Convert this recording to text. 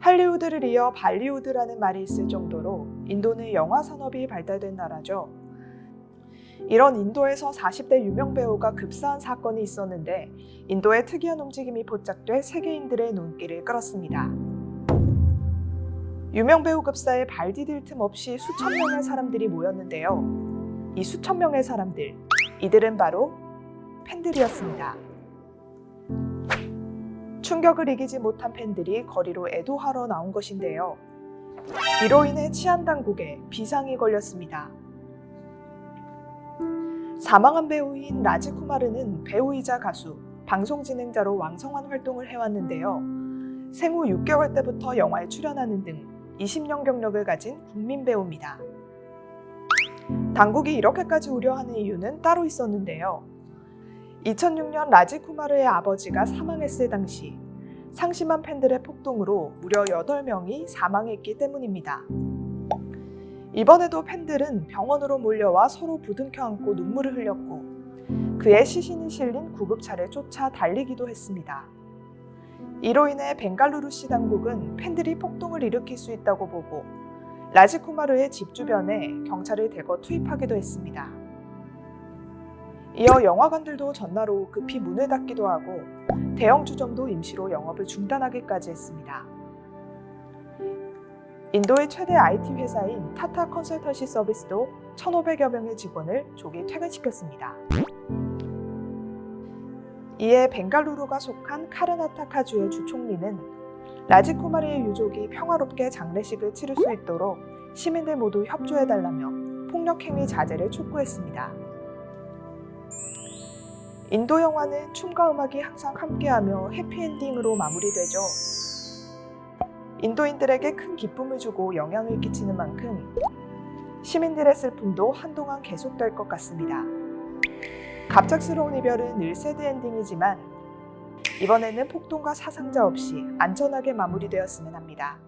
할리우드를 이어 발리우드라는 말이 있을 정도로 인도는 영화 산업이 발달된 나라죠. 이런 인도에서 40대 유명 배우가 급사한 사건이 있었는데 인도의 특이한 움직임이 포착돼 세계인들의 눈길을 끌었습니다. 유명 배우 급사에 발 디딜 틈 없이 수천 명의 사람들이 모였는데요. 이 수천 명의 사람들, 이들은 바로 팬들이었습니다. 충격을 이기지 못한 팬들이 거리로 애도하러 나온 것인데요. 이로 인해 치안 당국에 비상이 걸렸습니다. 사망한 배우인 라지 쿠마르는 배우이자 가수, 방송 진행자로 왕성한 활동을 해왔는데요. 생후 6개월 때부터 영화에 출연하는 등 20년 경력을 가진 국민 배우입니다. 당국이 이렇게까지 우려하는 이유는 따로 있었는데요. 2006년 라지 쿠마르의 아버지가 사망했을 당시 상심한 팬들의 폭동으로 무려 8명이 사망했기 때문입니다. 이번에도 팬들은 병원으로 몰려와 서로 부둥켜 안고 눈물을 흘렸고 그의 시신이 실린 구급차를 쫓아 달리기도 했습니다. 이로 인해 벵갈루루시 당국은 팬들이 폭동을 일으킬 수 있다고 보고 라지쿠마르의 집 주변에 경찰을 대거 투입하기도 했습니다. 이어 영화관들도 오후 급히 문을 닫기도 하고 대형 주점도 임시로 영업을 중단하기까지 했습니다. 인도의 최대 IT 회사인 타타 컨설턴시 서비스도 1,500여 명의 직원을 조기 퇴근시켰습니다. 이에 벵갈루루가 속한 카르나타 카주의 주총리는 라지쿠마르의 유족이 평화롭게 장례식을 치를 수 있도록 시민들 모두 협조해달라며 폭력행위 자제를 촉구했습니다. 인도 영화는 춤과 음악이 항상 함께하며 해피엔딩으로 마무리되죠. 인도인들에게 큰 기쁨을 주고 영향을 끼치는 만큼 시민들의 슬픔도 한동안 계속될 것 같습니다. 갑작스러운 이별은 늘 새드 엔딩이지만 이번에는 폭동과 사상자 없이 안전하게 마무리되었으면 합니다.